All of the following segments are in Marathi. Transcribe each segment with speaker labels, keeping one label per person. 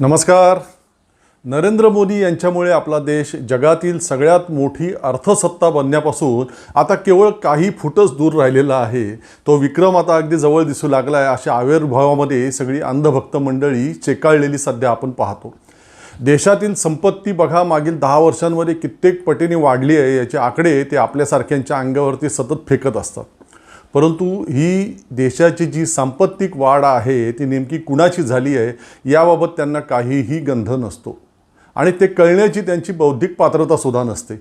Speaker 1: नमस्कार. नरेंद्र मोदी यांच्यामुळे आपला देश जगातील सगळ्यात मोठी अर्थसत्ता बनण्यापासून आता केवळ काही फुटच दूर राहिलेला आहे. तो विक्रम आता अगदी जवळ दिसू लागला आहे अशा आविर्भावामध्ये सगळी अंधभक्त मंडळी चेकाळलेली सध्या आपण पाहतो. देशातील संपत्ती बघा मागील दहा वर्षांमध्ये कित्येक पटीने वाढली आहे. याचे आकडे ते आपल्यासारख्यांच्या अंगावरती सतत फेकत असतात. परंतु ही देशाची जी सांपत्तिक वाढ आहे ती नेमकी कुणाची झाली आहे याबाबत त्यांना काहीही गंध नसतो. आणि ते कळण्याची त्यांची बौद्धिक पात्रतासुद्धा नसते.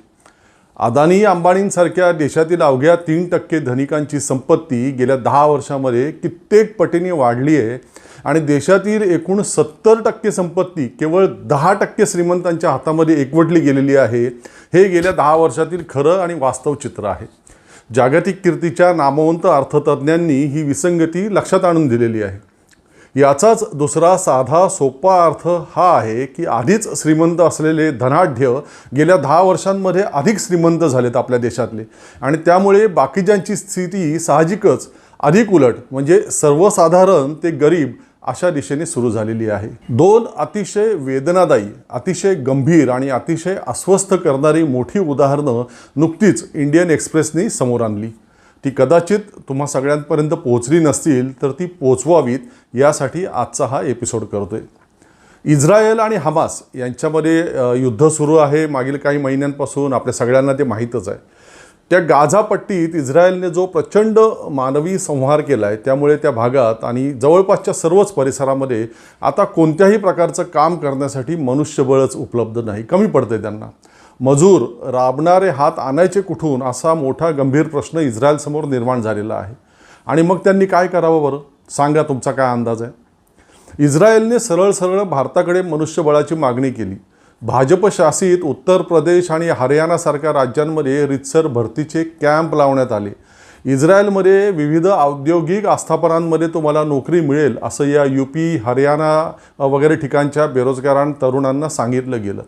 Speaker 1: अदानी अंबाणींसारख्या देशातील अवघ्या तीन टक्के धनिकांची संपत्ती गेल्या दहा वर्षामध्ये कित्येक पटीने वाढली आहे आणि देशातील एकूण सत्तर टक्के संपत्ती केवळ दहा टक्के श्रीमंतांच्या हातामध्ये एकवटली गेलेली आहे. हे गेल्या दहा वर्षातील खरं आणि वास्तव चित्र आहे. जागतिक कीर्तीच्या नामवंत अर्थतज्ज्ञांनी ही विसंगती लक्षात आणून दिलेली आहे. याचाच दुसरा साधा सोपा अर्थ हा आहे की आधीच श्रीमंत असलेले धनाढ्य गेल्या दहा वर्षांमध्ये अधिक श्रीमंत झालेत आपल्या देशातले. आणि त्यामुळे बाकीच्यांची स्थिती साहजिकच अधिक उलट म्हणजे सर्वसाधारण ते गरीब अशा दिशेने सुरू झालेली आहे. दोन अतिशय वेदनादायी अतिशय गंभीर आणि अतिशय अस्वस्थ करणारी मोठी उदाहरणं नुकतीच इंडियन एक्सप्रेसनी समोर आणली. ती कदाचित तुम्हा सगळ्यांपर्यंत पोहोचली नसतील तर ती पोचवावीत यासाठी आजचा हा एपिसोड करतोय. इस्रायल आणि हमास यांच्यामध्ये युद्ध सुरू आहे. मागील काही महिन्यांपासून आपल्या सगळ्यांना ते माहीतच आहे. त्या गाझापट्टीत इस्रायलने जो प्रचंड मानवी संहार केला आहे त्यामुळे त्या भागात आणि जवळपासच्या सर्वच परिसरामध्ये आता कोणत्याही प्रकारचं काम करण्यासाठी मनुष्यबळच उपलब्ध नाही. कमी पडते त्यांना. मजूर राबणारे हात आणायचे कुठून असा मोठा गंभीर प्रश्न इस्रायलसमोर निर्माण झालेला आहे. आणि मग त्यांनी काय करावं बरं? सांगा तुमचा काय अंदाज आहे? इस्रायलने सरळ सरळ भारताकडे मनुष्यबळाची मागणी केली. भाजपशासित उत्तर प्रदेश आणि हरियाणासारख्या राज्यांमध्ये रितसर भरतीचे कॅम्प लावण्यात आले. इस्रायलमध्ये विविध औद्योगिक आस्थापनांमध्ये तुम्हाला नोकरी मिळेल असं या यू पी हरियाणा वगैरे ठिकाणच्या बेरोजगारां तरुणांना सांगितलं गेलं.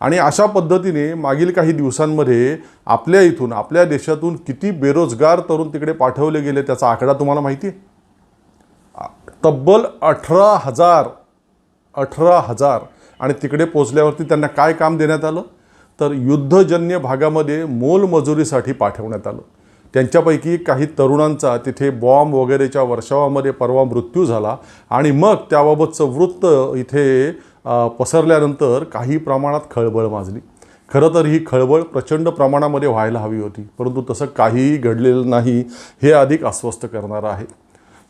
Speaker 1: आणि अशा पद्धतीने मागील काही दिवसांमध्ये आपल्या इथून आपल्या देशातून किती बेरोजगार तरुण तिकडे पाठवले गेले त्याचा आकडा तुम्हाला माहिती आहे? तब्बल अठरा हजार अठरा हजार आणि तिकडे पोचल्यावरती त्यांना काय काम देण्यात आलं? तर युद्धजन्य भागामध्ये मोलमजुरीसाठी पाठवण्यात आलं. त्यांच्यापैकी काही तरुणांचा तिथे बॉम्ब वगैरेच्या वर्षावामध्ये परवा मृत्यू झाला आणि मग त्याबाबतचं वृत्त इथे पसरल्यानंतर काही प्रमाणात खळबळ माजली. खरं तर ही खळबळ प्रचंड प्रमाणामध्ये व्हायला हवी होती परंतु तसं काहीही घडलेलं नाही हे अधिक अस्वस्थ करणारं आहे.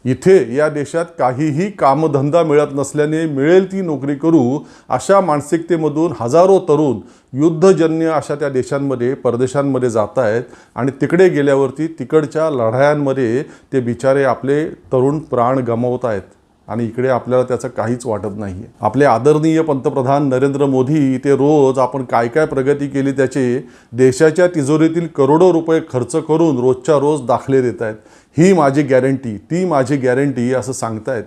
Speaker 1: इथे या देशात काहीही कामधंदा मिळत नसल्याने मिळेल ती नोकरी करू अशा मानसिकतेमधून हजारो तरुण युद्धजन्य अशा त्या देशांमध्ये परदेशांमध्ये जात आहेत आणि तिकडे गेल्यावरती तिकडच्या लढायांमध्ये ते बिचारे आपले तरुण प्राण गमावत आहेत आणि इकडे आपल्याला त्याचं काहीच वाटत नाही आहे आपले आदरणीय पंतप्रधान नरेंद्र मोदी ते रोज आपण काय काय प्रगती केली त्याचे देशाच्या तिजोरीतील करोडो रुपये खर्च करून रोजच्या रोज दाखले देत आहेत ही माझी गॅरंटी ती माझी गॅरंटी असं सांगतायत.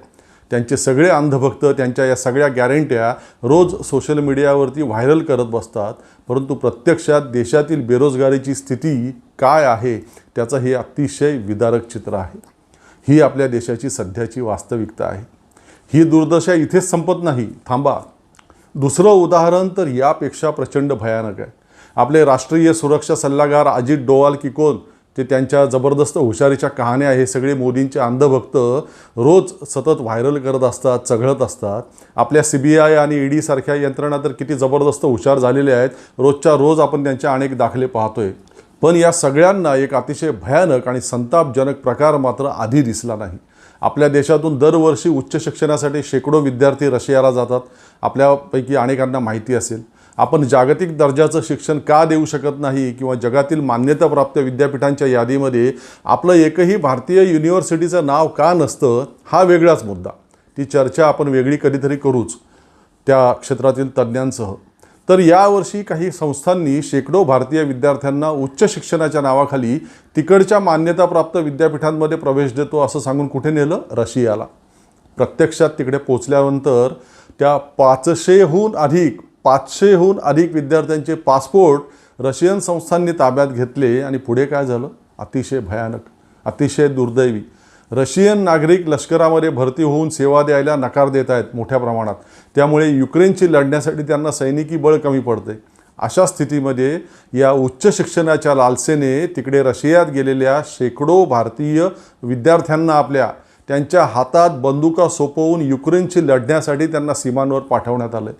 Speaker 1: त्यांचे सगळे अंधभक्त त्यांच्या या सगळ्या गॅरंट्या रोज सोशल मीडियावरती व्हायरल करत बसतात. परंतु प्रत्यक्षात देशातील बेरोजगारीची स्थिती काय आहे त्याचं हे अतिशय विदारक चित्र आहे. ही आपल्या देशाची सध्याची वास्तविकता आहे. ही दुर्दशा इथेच संपत नाही. थांबा. दुसरं उदाहरण तर यापेक्षा प्रचंड भयानक आहे. आपले राष्ट्रीय सुरक्षा सल्लागार अजित डोवाल किकोन ते त्यांच्या जबरदस्त हुशारीच्या कहाण्या हे सगळे मोदींचे अंधभक्त रोज सतत व्हायरल करत असतात चघळत असतात. आपल्या सी बी आय आणि ईडी सारख्या यंत्रणा तर किती जबरदस्त हुशार झालेल्या आहेत. रोजच्या रोज आपण त्यांचे अनेक दाखले पाहतोय. पण या सगळ्यांना एक अतिशय भयानक आणि संतापजनक प्रकार मात्र आधी दिसला नाही. आपल्या देशातून दरवर्षी उच्च शिक्षणासाठी शेकडो विद्यार्थी रशियाला जातात. आपल्यापैकी अनेकांना माहिती असेल. आपण जागतिक दर्जाचं शिक्षण का देऊ शकत नाही किंवा जगातील मान्यताप्राप्त विद्यापीठांच्या यादीमध्ये आपलं एकही भारतीय युनिव्हर्सिटीचं नाव का नसतं हा वेगळाच मुद्दा. ती चर्चा आपण वेगळी कधीतरी करूच त्या क्षेत्रातील तज्ज्ञांसह. तर यावर्षी काही संस्थांनी शेकडो भारतीय विद्यार्थ्यांना उच्च शिक्षणाच्या नावाखाली तिकडच्या मान्यताप्राप्त विद्यापीठांमध्ये प्रवेश देतो असं सांगून कुठे नेलं? रशियाला. प्रत्यक्षात तिकडे पोचल्यानंतर त्या पाचशेहून अधिक पाचशेहून अधिक विद्यार्थ्यांचे पासपोर्ट रशियन संस्थांनी ताब्यात घेतले आणि पुढे काय झालं? अतिशय भयानक अतिशय दुर्दैवी. रशियन नागरिक लष्करामध्ये भरती होऊन सेवा द्यायला नकार देत आहेत मोठ्या प्रमाणात. त्यामुळे युक्रेनची लढण्यासाठी त्यांना सैनिकी बळ कमी पडते. अशा स्थितीमध्ये या उच्च शिक्षणाच्या लालसेने तिकडे रशियात गेलेल्या शेकडो भारतीय विद्यार्थ्यांना आपल्या त्यांच्या हातात बंदुका सोपवून युक्रेनशी लढण्यासाठी त्यांना सीमांवर पाठवण्यात आलं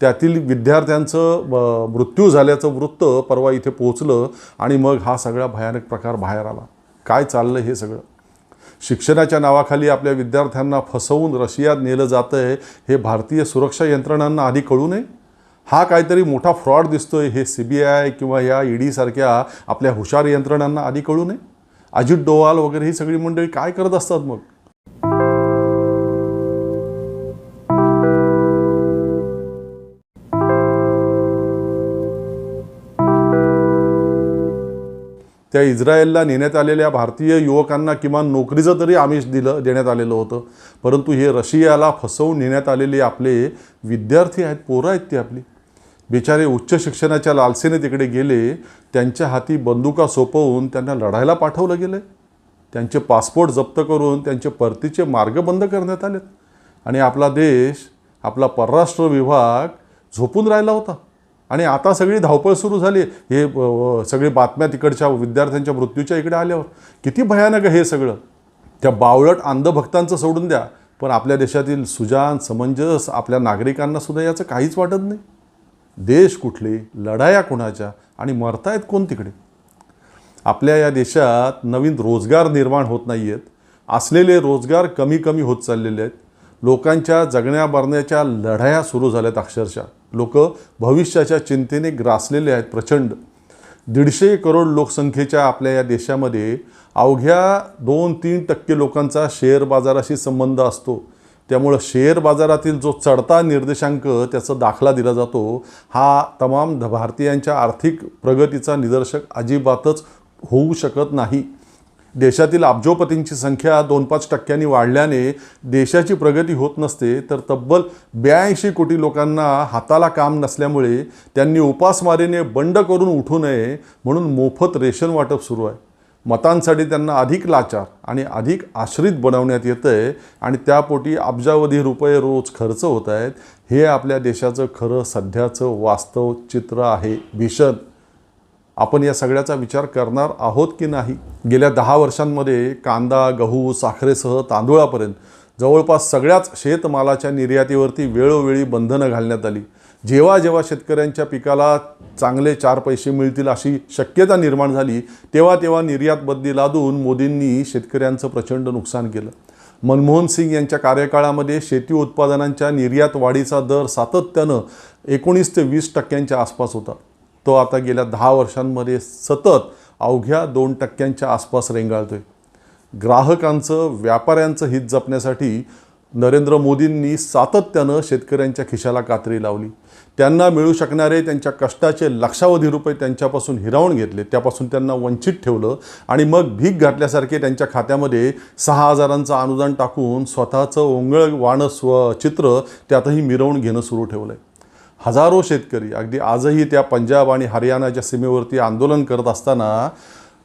Speaker 1: त्यातील विद्यार्थ्यांचं मृत्यू झाल्याचं वृत्त परवा इथे पोहोचलं आणि मग हा सगळा भयानक प्रकार बाहेर आला. काय चाललं हे सगळं? शिक्षणाच्या नावाखाली आपल्या विद्यार्थ्यांना फसवून रशियात नेलं जातं आहे हे भारतीय सुरक्षा यंत्रणांना आधी कळू नये? हा काहीतरी मोठा फ्रॉड दिसतोय हे सी बी आय किंवा या ई डीसारख्या आपल्या हुशार यंत्रणांना आधी कळू नये? अजित डोवाल वगैरे ही सगळी मंडळी काय करत असतात मग? त्या इस्रायलला नेण्यात आलेल्या भारतीय युवकांना किमान नोकरीचं तरी आमिष दिलं देण्यात आलेलं होतं. परंतु हे रशियाला फसवून नेण्यात आलेले आपले विद्यार्थी आहेत पोरं आहेत ती आपली. बिचारे उच्च शिक्षणाच्या लालसेने तिकडे गेले त्यांच्या हाती बंदुका सोपवून त्यांना लढायला पाठवलं गेलं त्यांचे पासपोर्ट जप्त करून त्यांचे परतीचे मार्ग बंद करण्यात आलेत. आणि आपला देश आपला परराष्ट्र विभाग झोपून राहिला होता. आणि आता सगळी धावपळ सुरू झाली. हे सगळी सगळे बातम्या तिकडच्या विद्यार्थ्यांच्या मृत्यूच्या इकडे आल्यावर. किती भयानक आहे हे सगळं. त्या बावळट अंधभक्तांचं सोडून द्या. पण आपल्या देशातील सुजान समंजस आपल्या नागरिकांना सुद्धा याचं काहीच वाटत नाही. देश कुठले लढाया कोणाच्या आणि मरतायत कोण तिकडे? आपल्या या देशात नवीन रोजगार निर्माण होत नाही आहेत असलेले रोजगार कमी कमी होत चाललेले आहेत. लोकांच्या जगण्या मरण्याच्या लढाया सुरू झाल्यात अक्षरशः. लोक भविष्याच्या चिंतेने ग्रासलेले आहेत प्रचंड. दीडशे करोड लोकसंख्येच्या आपल्या या देशामध्ये अवघ्या दोन तीन टक्के लोकांचा शेअर बाजाराशी संबंध असतो. त्यामुळं शेअर बाजारातील जो चढता निर्देशांक त्याचा दाखला दिला जातो हा तमाम भारतीयांच्या आर्थिक प्रगतीचा निदर्शक अजिबातच होऊ शकत नाही. देशातील अब्जोपतींची संख्या दोन पाच टक्क्यांनी वाढल्याने देशाची प्रगती होत नसते तर तब्बल ब्याऐंशी कोटी लोकांना हाताला काम नसल्यामुळे त्यांनी उपासमारीने बंड करून उठू नये म्हणून मोफत रेशन वाटप सुरू आहे. मतांसाठी त्यांना अधिक लाचार आणि अधिक आश्रित बनवण्यात येतं आहे आणि त्यापोटी अब्जावधी रुपये रोज खर्च होत आहेत. हे आपल्या देशाचं खरं सध्याचं वास्तव चित्र आहे. भीषण. आपण या सगळ्याचा विचार करणार आहोत की नाही? गेल्या दहा वर्षांमध्ये कांदा गहू साखरेसह तांदूळापर्यंत जवळपास सगळ्याच शेतमालाच्या निर्यातीवरती वेळोवेळी बंधनं घालण्यात आली. जेव्हा जेव्हा शेतकऱ्यांच्या पिकाला चांगले चार पैसे मिळतील अशी शक्यता निर्माण झाली तेव्हा तेव्हा निर्यात लादून मोदींनी शेतकऱ्यांचं प्रचंड नुकसान केलं. मनमोहन सिंग यांच्या कार्यकाळामध्ये शेती उत्पादनांच्या निर्यात वाढीचा दर सातत्यानं एकोणीस ते वीस टक्क्यांच्या आसपास होता. तो आता गेल्या दहा वर्षांमध्ये सतत अवघ्या दोन टक्क्यांच्या आसपास रेंगाळतोय. ग्राहकांचं व्यापाऱ्यांचं हित जपण्यासाठी नरेंद्र मोदींनी सातत्यानं शेतकऱ्यांच्या खिशाला कात्री लावली. त्यांना मिळू शकणारे त्यांच्या कष्टाचे लक्षावधी रुपये त्यांच्यापासून हिरावून घेतले. त्यापासून त्यांना वंचित ठेवलं आणि मग भीक घातल्यासारखे त्यांच्या खात्यामध्ये सहा हजारांचं अनुदान टाकून स्वतःचं ओंगळ वाणं स्व चित्र त्यातही मिरवून घेणं सुरू ठेवलं आहे हजारो शेतकरी अगदी आजही त्या पंजाब आणि हरियाणाच्या सीमेवरती आंदोलन करत असताना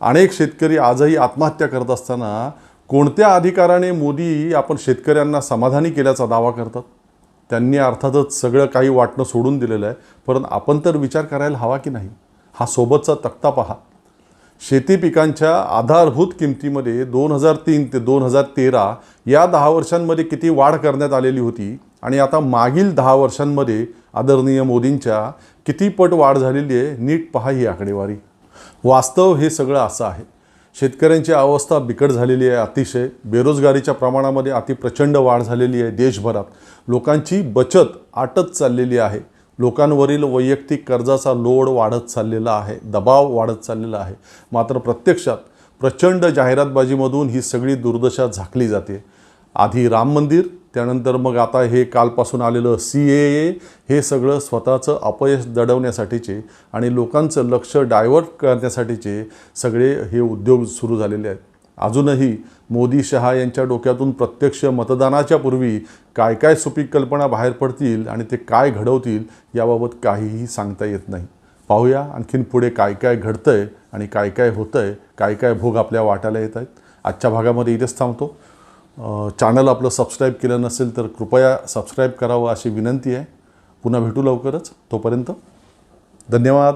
Speaker 1: अनेक शेतकरी आजही आत्महत्या करत असताना कोणत्या अधिकाराने मोदी आपण शेतकऱ्यांना समाधानी केल्याचा दावा करतात? त्यांनी अर्थातच सगळं काही वाटणं सोडून दिलेलं आहे. परंतु आपण तर विचार करायला हवा की नाही? हा सोबतचा तक्ता पहा. शेती पिकांच्या आधारभूत किमतीमध्ये दोन हजार तीन ते दोन हजार तेरा या दहा वर्षांमध्ये किती वाढ करण्यात आलेली होती? आणि आता मागील दहा वर्षांमध्ये आदरणीय मोदींच्या किती पट वाढ झालेली आहे नीट पहा ही आकडेवारी. वास्तव हे सगळं असं आहे. शेतकऱ्यांची अवस्था बिकट झालेली आहे अतिशय. बेरोजगारीच्या प्रमाणामध्ये अतिप्रचंड वाढ झालेली आहे देशभरात. लोकांची बचत आटत चाललेली आहे. लोकांवरील वैयक्तिक कर्जाचा लोड वाढत चाललेला आहे दबाव वाढत चाललेला आहे. मात्र प्रत्यक्षात प्रचंड जाहिरातबाजीमधून ही सगळी दुर्दशा झाकली जाते. आधी राम मंदिर त्यानंतर मग आता हे कालपासून आलेलं सी ए ए हे सगळं स्वतःचं अपयश दडवण्यासाठीचे आणि लोकांचं लक्ष डायव्हर्ट करण्यासाठीचे सगळे हे उद्योग सुरू झालेले आहेत. अजूनही मोदी शहा यांच्या डोक्यातून प्रत्यक्ष मतदानाच्या पूर्वी काय काय सुपीक कल्पना बाहेर पडतील आणि ते काय घडवतील याबाबत काहीही सांगता येत नाही. पाहूया आणखीन पुढे काय काय घडतंय आणि काय काय होतंय काय काय भोग आपल्या वाटायला येत आहेत. आजच्या भागामध्ये इथेच थांबतो. चॅनल आपलं सबस्क्राईब केलं नसेल तर कृपया सबस्क्राईब करावं अशी विनंती आहे. पुन्हा भेटू लवकरच. तोपर्यंत धन्यवाद.